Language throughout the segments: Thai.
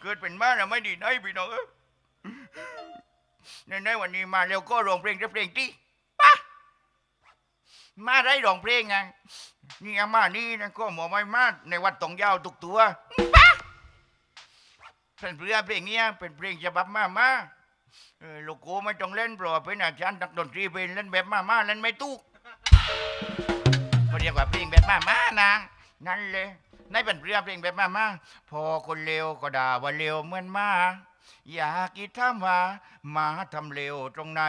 เกิดเป็นมาเราไม่ดีไหนพี่น้องเอ้ยในในวันนี้มาเร็วก็ร้องเพลงจะเพลงที่ปะมาได้ร้องเพลงไงนี่อามานี่นะก็หมอไม่มาในวัดตองยาวตุกตัวปะเป็นเพลงเพลงเนี้ยเป็นเพลงฉบับมามาเออลูกโกไม่ต้องเล่นเพราะว่าเป็นอาจารย์นักดนตรีเป็นเล่นแบบมามาเล่นไม่ตุกเขาเรียกว่าเพลงแบบมามานะนั่นเลย ในเป็นเพลงเพลงแบบมามาพอคนเลวก็ด่าว่าเลวเหมือนมาอยากกิดถามว่ามาทำเลวตรงไหน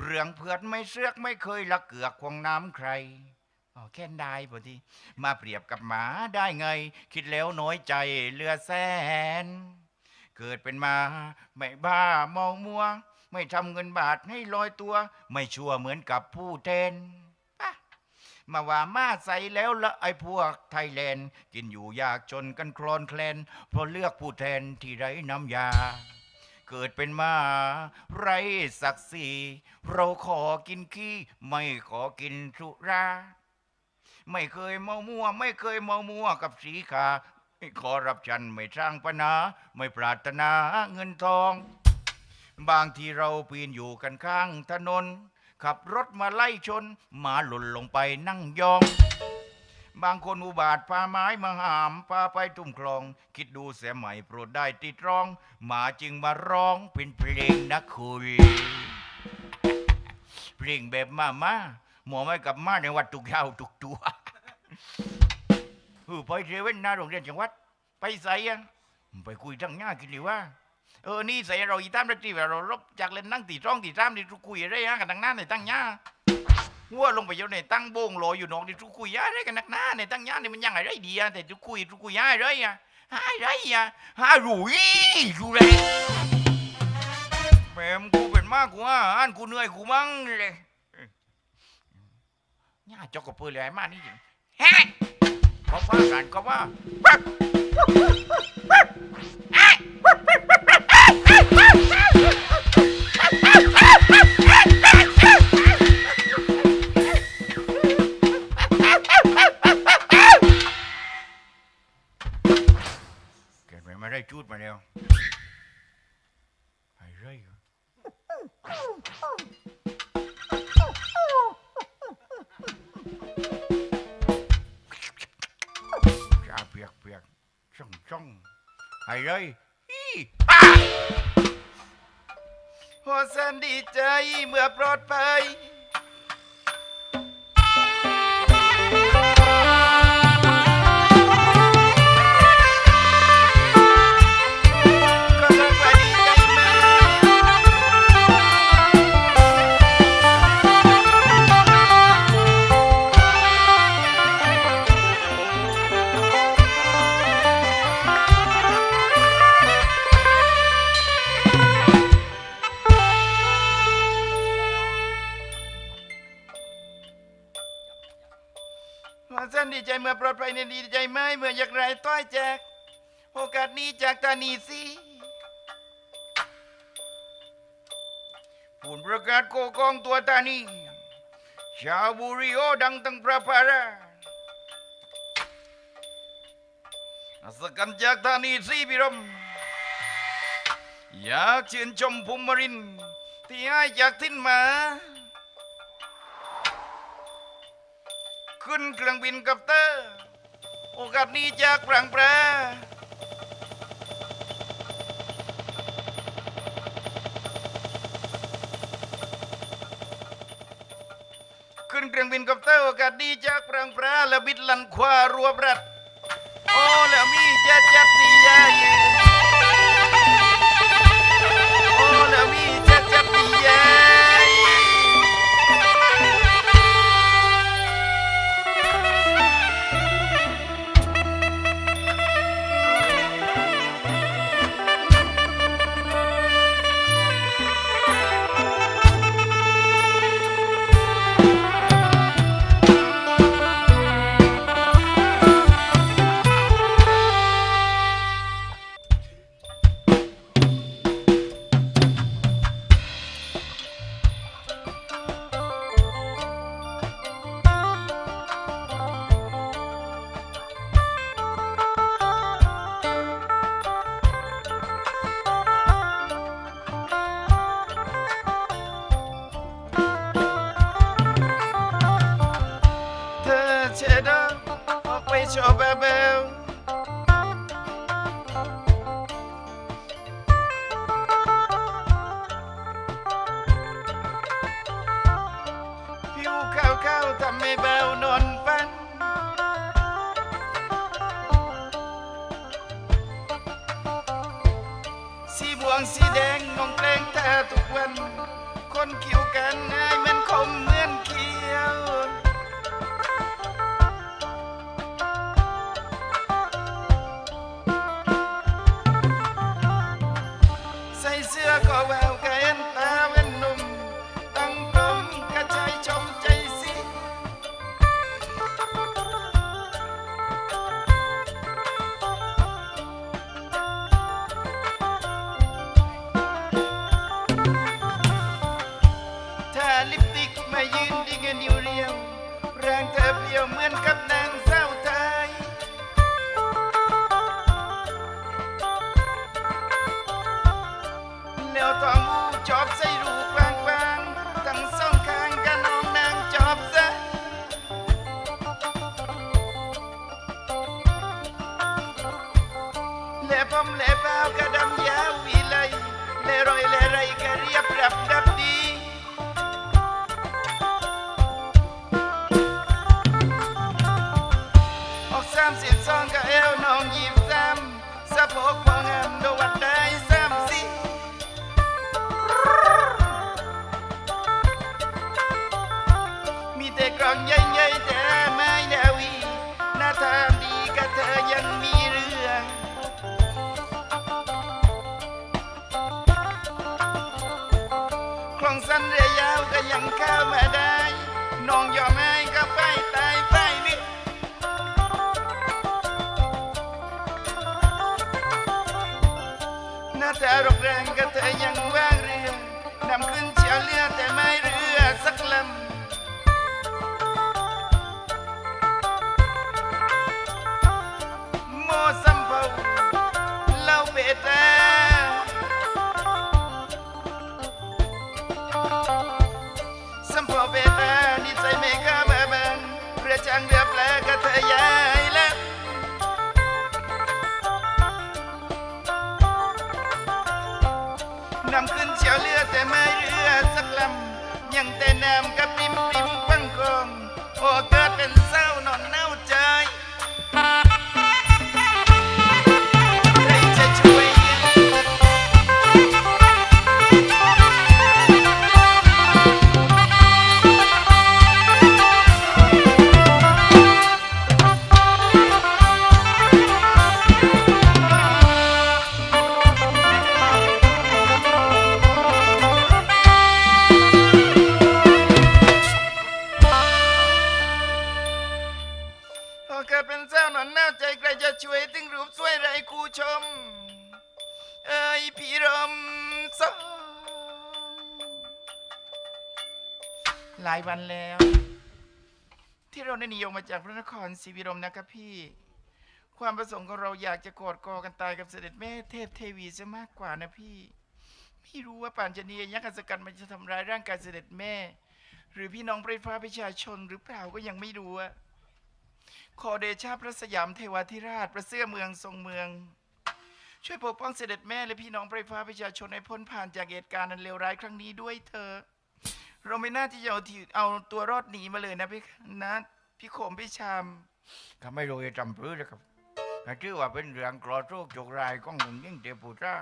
เรื่องเพื่อนไม่เสือกไม่เคยละเกือกควงน้ำใครอ๋อแค่นได้พอทีมาเปรียบกับหมาได้ไง คิดแล้วน้อยใจเลือแสน เกิดเป็นมาไม่บ้ามองมัว ไม่ทำเงินบาทให้ลอยตัว ไม่ชั่วเหมือนกับผู้แทน มาว่ามาใส่แล้วละไอ้พวกไทยแลนด์ กินอยู่ยากจนกันคลอนแคลน เพราะเลือกผู้แทนที่ไร้น้ำยา เกิดเป็นมา ไรศักดิ์ศรีเราขอกินขี้ ไม่ขอกินสุรา ไม่เคยเมามัวไม่เคยเมามัวกับสีขาไม่ขอรับฉันไม่สร้างปัญหา ไม่ปรารถนาเงินทอง บางทีเราปีนอยู่กันข้างถนน ขับรถมาไล่ชน หมาหล่นลงไปนั่งยอง บางคนอุบาทพาไม้มาหามพาไปทุ่มคลอง คิดดูเสียใหม่โปรดได้ติดร้อง หมาจึงมาร้องเป็นเพลงนะคุณเพลงแบบมามาหมอไม่กลับมาในวัดตุกยาวตุกตัวเออไปเซเว่นหน้าโรงเรียนจังหวัด ไปใส่ยังไปคุยทั้งหน้ากินดีว่า เออนี่ใส่เราอีตามนาทีว่าเราลบจากเล่นนั่งตีร้องตีตามที่ทุกคุยอะไรฮะกันทั้งหน้าในตั้งหน้าหัวลงไปอยู่ในตั้งโบงรอยอยู่นอกที่ทุกคุยอะไรกันนักหน้าในตั้งหน้านี่มันยังไงไรดีอะแต่ทุกคุยทุกคุยอะไรอะอะไรอะหารุยรุเลยแม่มกูเป็นมากกูอะอ่านกูเหนื่อยกูมั่งเลยเนี่ยจอกกระเปื่อยเลยไอ้มานี่จริงเฮ้ยเขาว่ากันก็ว่า มาได้จูดมาแล้วไอ้ไรเหรอชาเปียกเปียกช่องช่องไอ้ไรอีอ้าโอ้แสนดีใจเมื่อปลอดภัย ดีใจไหมเมื่ออยากไรต้อยแจก โอกาสนี้จากตานีสิผลประกาศโกกองตัวตานีชาวบุรีโอดังตั้งประพาราอักันจากตานีสีพิรม อยากชื่นชมภูมิริน ที่ให้จากทิ้นมา ขึ้นเครื่องบินกับเตอร์ โอกาสนี้จากปรังแปรขึ้นเครื่องบินกับเตอร์โอกาสนี้จากปรังแปรและบิดลันควารัวบรัดโอ้แล้วมีเจ็ดจัดนี่ยายืนโอ้แล้วมีเจ็ดจัดนี่ยา โองใหญ่ๆแต่ไม่ดาวีหน้าทาดีก็เธอยังมีเรื่องคลองสั้นเรือยาวก็ยังเข้ามาได้น้องยอมให้ก็ไปตายไปนี่หน้าตารกแรงก็เธอยัง ยังแต่น้ำกับปิมปิมฟังคงโอ้ จากพระนครศรีวิรมนะครับพี่ ความประสงค์ของเราอยากจะกอดกอกันตายกับเสด็จแม่เทพเทวีซะมากกว่านะพี่ พี่รู้ว่าป่านชนียักษ์อัศกันมันจะทำร้ายร่างกายเสด็จแม่ หรือพี่น้องไพรฟ้าประชาชนหรือเปล่าก็ยังไม่รู้อะขอเดชะพระสยามเทวาธิราช พระเสื้อเมืองทรงเมือง ช่วยปกป้องเสด็จแม่และพี่น้องไพรฟ้าประชาชนให้พ้นผ่านจากเหตุการณ์อันเลวร้ายครั้งนี้ด้วยเธอเราไม่น่าที่จะเอาเอาตัวรอดหนีมาเลยนะพี่นะ พี่โขมพี่ชามก็ไม่รู้จะจำพื้นเลยครับชื่อว่าเป็นเรื่องกรอโรคโจกรายของหนุ่มยิ่งเทปูจ้า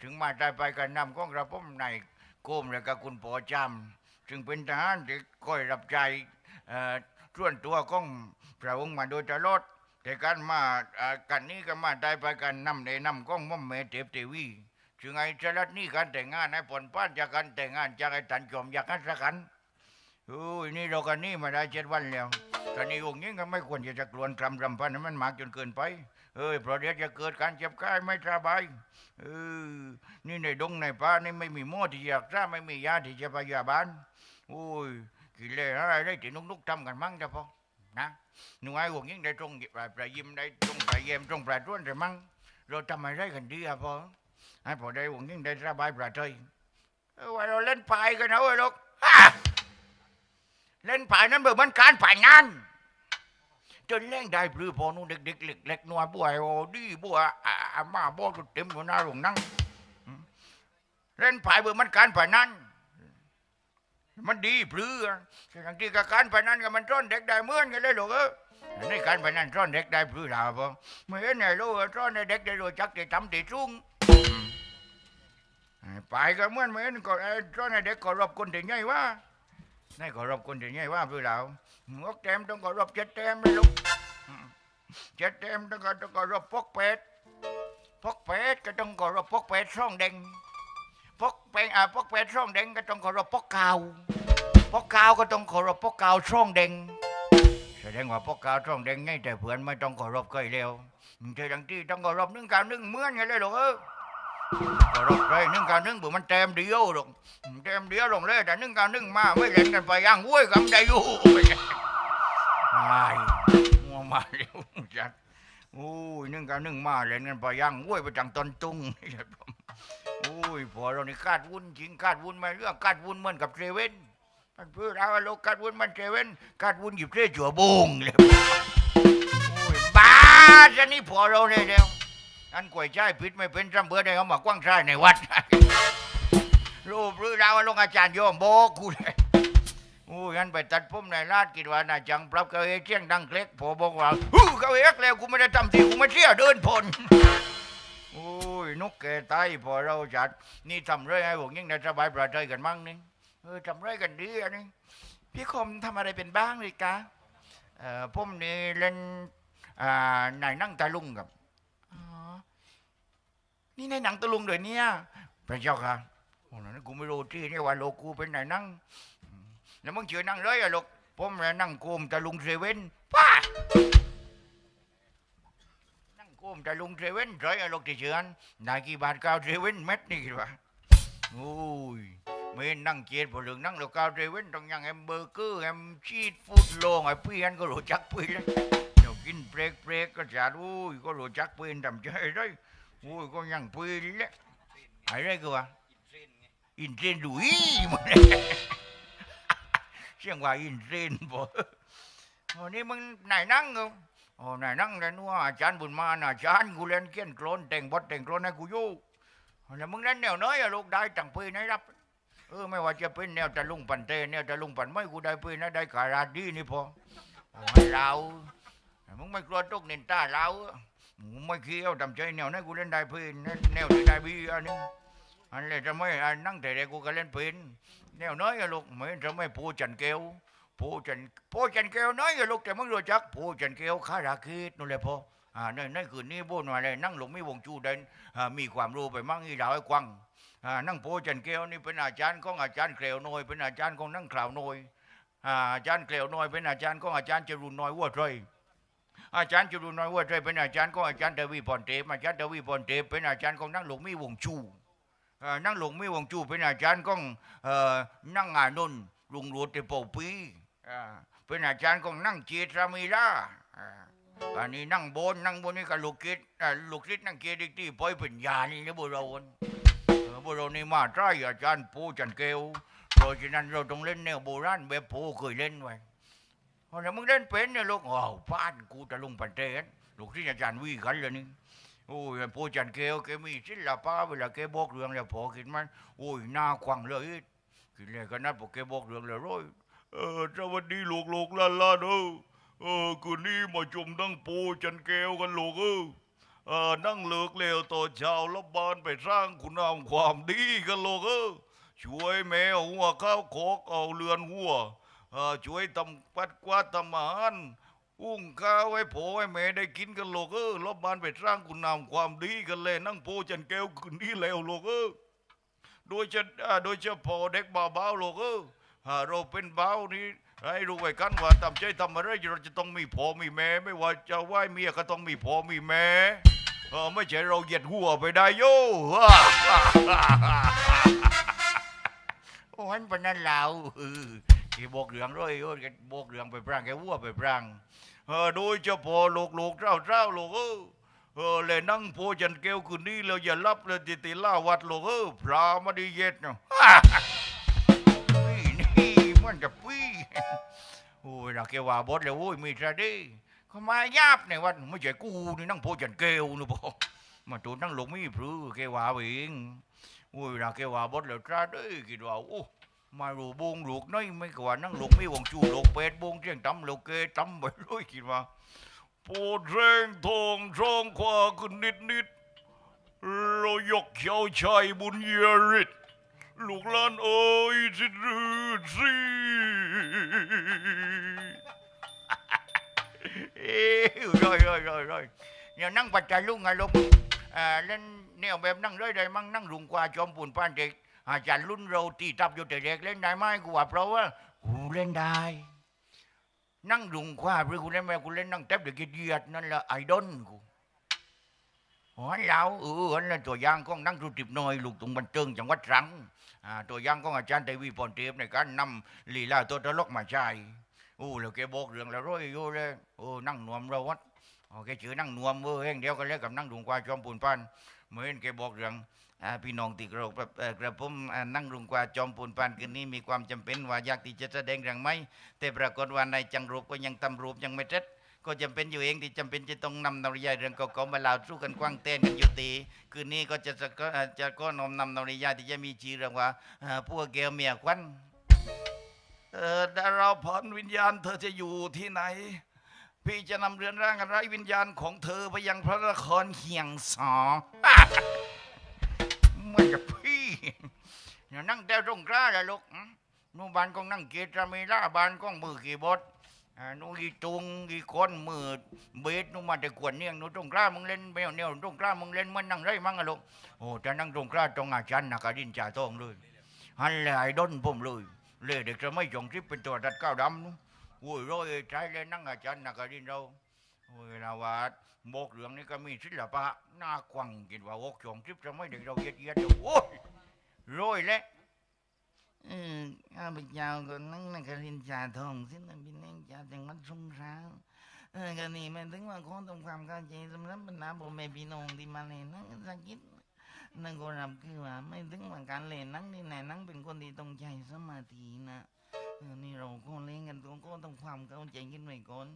ถึงมาได้ไปกันนำของกระผมในโกมและก็คุณปอจำจึงเป็นทหารที่คอยรับใจเอ่อส่วนตัวของพระองค์มาโดยตลอดแต่การมาอ่อกันนี้ก็มาได้ไปกันนำในนำของม่อมเมเทพเทวีถึงไอ้จรัดนี่การแต่งงานให้ผลป้านจากการแต่งงานจากไอ้ตันจอมอยากกันสักกัน โอ้ยนี่เรากันนี่มาได้เจ็ดวันแล้วตอนนี้องค์นี้ก็ไม่ควรจะจะกลวนกรำรำพันให้มันมากจนเกินไป เอ้ยเพราะเดี๋ยวจะเกิดการเจ็บไข้ไม่สบายเออนี่ในดงในป่านี่ไม่มีหม้อที่อยากทราไม่มียาที่จะพยาบาลโอ้ยกิเลสอะไรได้ที่นุกๆทำกันมั่งจะพอนะหนูไอ้องค์นี้ได้ตรงปลายปลายยิ้มได้ตรงปลายเยี่ยมตรงปลายต้นแต่มั่งเราทำอะไรกันดีอะพ่อให้พอได้วงยิ่งได้สบายประใจเออว่าเราเล่นพายกันนะเว้ยลูก เล่นพายนั้นเบิกมันการผ่ายงานจนแรงได้ปลือพอนู่นเด็กๆเล็กเล็กนัวบัวโอ้ดีบัวอาอ่ามาบัวก็เต็มอยู่หน้าโรงนั่งเล่นผายเบอร์มันการพนันมันดีปลือแต่บางทีกับการพนันกับมันซ่อนเด็กได้เหมือนกันเลยหรอกเอออันการพนันซ่อนเด็กได้ปลือหรอปะไม่เห็นไหนรู้ว่าซ่อนเด็กได้รู้จักได้ทำได้สูงไปก็เหมื่อนเหมือนก็ไอ้ตอนเด็กก็รบคนที่ใหญ่ว่า ในก็รบคนที่ใหญ่ว่าพี่เรางกเต็มต้องก็รบเจ็ดเต็มเลยลูกเจ็ดเต็มต้องก็ต้องก็รบพกเป็ดพกเป็ดก็ต้องก็รบพกเป็ดช่องเด้งพกเป็นอ่าพกเป็ดช่องเด้งก็ต้องก็รบพกกาวพกกาวก็ต้องก็รบพกกาวช่องเด้งแสดงว่าพกกาวช่องเด้งไงแต่เพื่อนไม่ต้องก็รบก็เร็วเจอดังที่ต้องก็รบนึ่งกาวนึ่งเมื่อนกันเลยหรอกเออ รถเลยนึ่งกาวนึ่งบุมันเต็มเดียวหรอกเต็มเดียวลงเลยแต่นึ่งกาวนึ่งมาไม่เล่นกันไปย่างห้วยกันได้อยู่ไอ้มัวมาเร็วจัดโอ้ยนึ่งกาวนึ่งมาเล่นกันไปย่างห้วยไปจังต้นตุ้งโอ้ยพอเรานี่คาดวุ่นจริงคาดวุ่นไม่เรื่องคาดวุ่นเหมือนกับเซเว่นมันเพื่อเราโลกคาดวุ่นมันเซเว่นคาดวุ่นหยิบเสื้อจั่วบงเลยโอ้ยบ้าจะนี่พอเราเนี่ยเดียว อันกล้วยใจผิดไม่เป็นจำเบื่อได้เขามากว้างใชายในวัด รูปหรือดาวลงอาจารย์โยมโบกกูเลยโอ้ยันไปตัดผมในลาดกิดว่านาจังปรับเกาเอเชียงดังเคล็กพอบอกว่าฮู้เกาเอกแล้วกูไม่ได้ทำที่กูไม่เที่ยวเดินพลโอ้ยนกแกตายพอเราจัด นี่ทำไรให้พวกยิ่งได้สบายปลอดภัยกันมั่งนี่เออทำไรกันดีอันนี้พี่คมทำอะไรเป็นบ้างเลยกะเอ่อผมนี่เล่นอ่านายนั่งตาลุงกับ นี่ในหนังตะลุงเลยเนี่ยพระเจ้าค่ะโอ้นั้นกูไม่รู้ที่นี่ว่าโลกูเป็นไหนนั่งแล้วมึงเชื่อนั่งเลยอะลูกผมนั่งโกมตะลุงเซเว่นป้านั่งโกมตะลุงเซเว่นใช่อะลูกที่เชื่อนนายกี่บาทก้าเซเว่นเม็ดนี่กี่วะโอ้ยไม่นั่งเจียดพอเหลืองนั่งแล้วก้าวเซเว่นต้องยังแฮมเบอร์เกอร์แฮมชีสฟูดโลงไอ้พี่อันก็รู้จักพี่เลยเดี๋ยวกินเบรกเบรกก็จะโอ้ก็รู้จักพี่ทำใจได้ โอ้ยก็ยังพี่แหละอะไรกูวะอินเทรนดูอีมันเสียงว่าอินเทรนบ่โอ้นี่มึงไหนนั่งกูโอ้ไหนนั่งเลยนัวอาจารย์บุญมานะอาจารย์กูเล่นเกี้ยนโคลนแต่งบทแต่งโคลนให้กูอยู่แล้วมึงเล่นแนวไหน้อยอะลูกได้จังปีไหนรับเออไม่ว่าจะเป็นแนวตะลุงปันเตแนวตะลุงปันไม่กูได้ปีนะได้ขาราดีนี่พอโอ้เรามึงไม่กลัวตกเนินตาเรา ไม่เคี้ยวทำใจแนวไหนกูเล่นได้ปีนแนวที่ได้บีอันนี้อันเลยทำไมอันนั่งแต่เด็กกูก็เล่นเป็นแนวน้อยอะลูกเหมือนทำไมปูจันเกลปูจันปูจันเกลน้อยอะลูกแต่มึงรู้จักปูจันเกลข้าราคิดนู่นเลยพออ่านั่นนั่นคือนี่บุญว่าเลยนั่งหลงมีวงจูเดินมีความรู้ไปมั่งอีดาวไอ้กวังอ่านั่งปูจันเกลนี่เป็นอาจารย์ของอาจารย์เกลน้อยเป็นอาจารย์ของนั่งข่าวน้อยอาจารย์เกลน้อยเป็นอาจารย์ของอาจารย์จรุนน้อยวัวใจ อาจารย์จรุนน้อยวัวใจเป็นอาจารย์ของอาจารย์เดวีพรเทพอาจารย์เดวีพรเทพเป็นอาจารย์ของนั่งหลงมีวงจูนั่งหลวงมีวงจูเป็นอาจารย์ของนั่งอานนท์ลุงหลวงเตปอปีเป็นอาจารย์ของนั่งเจตรามีลาอ่าอันนี้นั่งโบนนั่งบนนี่ก็ลูกคิดลูกคิดนั่งเกดิกที่ปอยเป็นยานี่นะบุราเออบุเรานี่มาใช่อาจารย์ปูจันเกลเพราะฉะนั้นเราต้องเล่นแนวโบราณแบบปูเคยเล่นไว้ เพราะฉะนั้นมึงเล่นเป็นเนี่ยลูกอ้าวป้านกูตะลงปันเตนลูกที่อาจารย์วีกันเลยนี่โอ้ยพูดจันเกลแกมีศิลปะเวลาแกบอกเรื่องแล้วพอคิดมันโอ้ยหน้าควังเลยคิดเลยก็นัดพอแกบอกเรื่องแล้วร้อยเออสวัสดีลูกลูกๆหลานๆเออเออคืนนี้มาชมนั่งปูจันเกลกันลูกเออเออนั่งเลิกแล้วต่อชาแล้วบ้านไปสร้างคุณงามความดีกันลูกเออช่วยแม่หัวข้าวโคกเอาเรือนหัว ช่วยทำปัดกวาดทำอาหารอุ้งข้าวไว้พ่อไว้แม่ได้กินกันโลกเออรอบบ้านไปสร้างคุณงามความดีกันเลยนั่งโพจันแก้วคืนนี้แล้วโลกเออโดยจะอ่าโดยเฉพาะเด็กบ่าวๆโลกเอออ่าเราเป็นบ่าวนี่ให้รู้ไว้กันว่าทำใจทำอะไรเราจะต้องมีพ่อมีแม่ไม่ว่าจะไหว้เมียก็ต้องมีพ่อมีแม่เออไม่ใช่เราเหยียดหัวไปได้โย่โอ้ยมันนั่นเรา เออที่บกเรื่องร้อยโอ้ยแกบกเรื่องไปพรางแกวัวไปพรางเออโดยเฉพาะลูกลูกเจ้าเจ้าลูกเออเออเลยนั่งโพจันเกลคืนนี้เราอย่ารับเลยติติล่าวัดลูกเออพระมาดีเย็ดเนาะนี่นี่มันจะปี้โอ้ยเราแกว่าบดเลยโอ้ยมีทระดีเขามายาบในวันไม่ใช่กูนี่นั่งโพจันเกลนะบอกมาตูนั่งหลงม่พรือแกว่าเองโอ้ยนะแกว่าบดแล้วจ้าเด้ยคิดว่าโอ้ มารูบงลูกน้อยไม่กว่านั่งหลงไม่วงจูลูกเป็ดบงเจียงตำลูกเกตำไปเลยคิดว่าปรดแรงทองช่องขวาขึ้นนิดนิดๆเรายกเขียวชัยบุญเยริตลูกหลานเอ้ยสิรือสิเอ้ยร้อยร้อยร้อยร้อยเนี่ยนั่งปัจจัยลุงไงลุงอ่าเล่นเนี่ยแบบนั่งร้อยได้มั่งนั่งรุงกว่าจอมปุ่นป้านเด็ก อาจารย์รุ่นเราตีตับอยู่แต่เด็กเล่นได้ไหมกูว่าเพราะว่ากูเล่นได้ นั่งรุงกว่าหรือกูเล่นไม่กูเล่นนั่งเต็บเด็กเหยียดนั่นแหละไอดอลกูหัวเราเอออันนั้นตัวอย่างของนักธุรกิจน้อยลูกตุงบันเทิงจังหวัดตรังอาตัวอย่างของอาจารย์เทวีพรเทพในการนำลีลาตัวตลกมาใช้โอ้แล้วแกบอกเรื่องแล้วร้อยอยู่เลยโอ้นั่งนวมเราวัดโอแกชื่อนั่งนวมเออเองเดียวกันเลยกับนั่งดุงกว่าจอมปูนปาน เหมือนแกบอกเรื่องพี่น้องติกรกแบบกระผมนั่งดุงกว่าจอมปูนปานคืนนี้มีความจำเป็นว่าอยากที่จะแสดงเรื่องไหมแต่ปรากฏว่าในจังรูปก็ยังตำรูปยังไม่เสร็จก็จำเป็นอยู่เองที่จำเป็นจะต้องนำนวนิยายเรื่องเก่าๆมาเล่าสู้กันกว้างเต้นกันอยู่ตีคืนนี้ก็จะจะก็จะก็นำนำนวนิยายที่จะมีชื่อเรื่องว่าเอ่อพวกแก้วเมียควันเออดาราพรวิญญาณเธอจะอยู่ที่ไหน พี่จะนำเรือนร่างอันไร้วิญญาณของเธอไปยังพระนครเฮียงสอมันจะพี่อย่านั่งแต่ตรงกล้าเละลูกนูบานกองนั่งเกตรามีล่าบานกองมือกี่บดนูกี่ตุงกี่คนมือเบสนูมาแต่กวนเนี่ยนูตรงกล้ามึงเล่นแมวเนี่ยตรงกล้ามึงเล่นมันนั่งไรมั่งอะลูกโอ้จะนั่งตรงกล้าตรงอาจารย์นักดินจ่าทองเลยฮันเลยไอ้ดอนผมเลยเลยเด็กจะไม่จงทริปเป็นตัวดัดก้าวดำนู นโอ้ยร้อยใจเลยนั่งอาจารย์นักดินเราโอ้ยนาวาดบอกเรื่องนี้ก็มีศิลปะหน้ากวังกินว่าอกจงทริปจะไม่เด็กเราเยียดเยียดโอ้ยร้อยแล้วเออข้าพเจ้าก็นั่งนักเรินจ่าทองซึ่งเป็นจ่าจังหวัดสงขลาเออก็นี่มันถึงว่าขอทำความเข้าใจสำหรับบรรดาพ่อแม่พี่น้องที่มาเล่นหนังสักกิจนั่นก็รับคือว่าไม่ถึงว่าการเล่นนั่งนี่ไหนนั่งเป็นคนที่ต้องใช้สมาธินะ เออนี่เราก็เล่นกันตัวก็ต้องความเข้าใจกันไว้ก่อน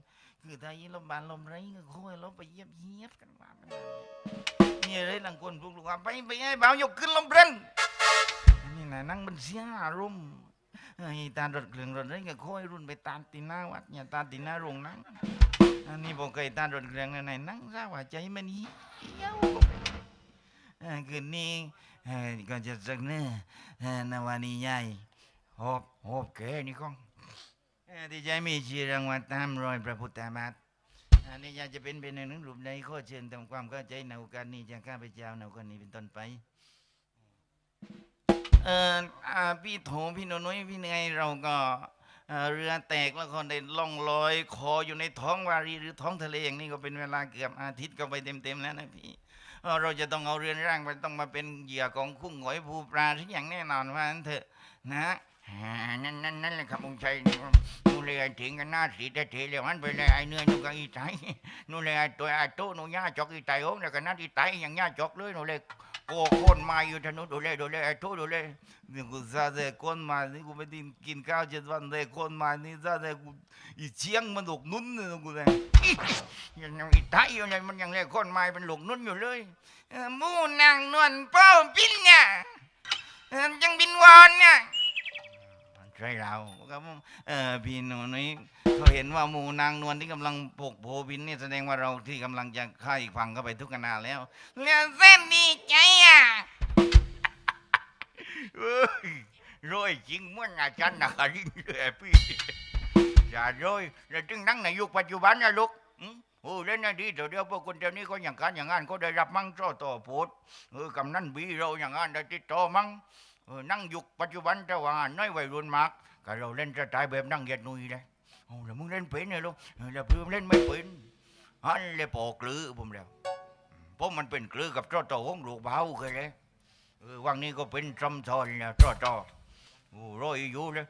คือถ้ายีลมบานลมไรก็ค่อยเราไปเยียบเยียบกันว่ามันนี่อะไรหลังคนพวกลูกว่าไปไปให้บ่าวยกขึ้นลมเร่งนี่นะนั่งมันเสียอารมณ์ไอ้ตารถเครื่องรถไรก็ค่อยรุ่นไปตามตีหน้าวัดอย่าตาตีหน้าโรงนั่งอันนี้บอกเคยตารถเครื่องไหนนั่งซะว่าใจมันเหี่ยวเออคืนนี้เออก็จะสักเนื้อเออนวานีใหญ่ หอบหอบแกนี่ก้องที่ใจมีชื่อรางวัลตามรอยพระพุทธบาทอันนี้อยากจะเป็นเป็นหนึ่งรูปใดข้อเชิญทำความเข้าใจในโอกาสนี้จากข้าพเจ้าในโอกาสนี้เป็นต้นไปเอออพี่โถพี่นนุ้ยพี่เหนื่อยเราก็เรือแตกแล้วก็ได้ล่องลอย คออยู่ในท้องวารีหรือท้องทะเลอย่างนี้ก็เป็นเวลาเกือบอาทิตย์ก็ไปเต็มๆแล้วนะพี่เราจะต้องเอาเรือนร่างไปต้องมาเป็นเหยื่อของคุ้งหอยภูปลาทุกอย่างแน่นอนว่างั้นเถอะนะ นั่นนั่นนั่นแหละครับองค์ชัยนู่นเลยไอ้ถิงกันหน้าสีแต่เทเลยมันไปเลยไอ้เนื้อนู่นก็อีไตนู่นเลยไอ้ตัวไอ้โต้นู่นย่าจอกอีไตโอ้แล้วก็นั่นอีไตอย่างย่าจอกเลยนู่นเลยโกโคนมาอยู่ถนนดูเลยดูเลยไอ้โต้ดูเลยนี่กูซาเดคนมานี่กูไม่ได้กินข้าวเจ็ดวันเลยคนมานี่ซาเดกูอีเชียงมันหลกนุ่นเลยกูเลยยังยังอีไตอยู่เลยมันยังเลยคนมาเป็นหลงนุ่นอยู่เลยเอ่อหมูนางนวลเป้าบินเนี่ยยังบินวอนเนี่ย ใช่เราครับเออพี่หนูนี่เขาเห็นว่าหมูนางนวลที่กำลังปกโผบินนี่แสดงว่าเราที่กำลังจะฆ่าอีกฝั่งเข้าไปทุกขณะแล้ว เรื่อเส้นดีใจอะเอ้ยรวยจริงเมื่อนอาจารย์นักรินทร์เลยพี่อย่ารวยแล้วจึงนั่งในยุคปัจจุบันนะลูกโอ้เล่นนะดีเดี๋ยวเดี๋ยวพวกคนเดี๋ยวนี้ก็อย่างการอย่างงานก็ได้รับมั่งโซ่ต่อโพดเออกำนันบีเราอย่างงานได้ติดต่อมั่ง นั่งยุคปัจจุบันแต่ว่างน้อยวัยรุ่นมากก็เราเล่นสไตล์แบบนั่งเหยียดนุยเลยโอ้แล้วมึงเล่นเป็นเลยลูกเอแล้วเพื่อนเล่นไม่เป็นอันเลยปอกลือผมแล้วเพราะมันเป็นกลือกับโซ่ต่อของลูกเบาเคยเลยวังนี้ก็เป็นจำทอนนะจ้อจ้อโอ้รอยอยู่เลย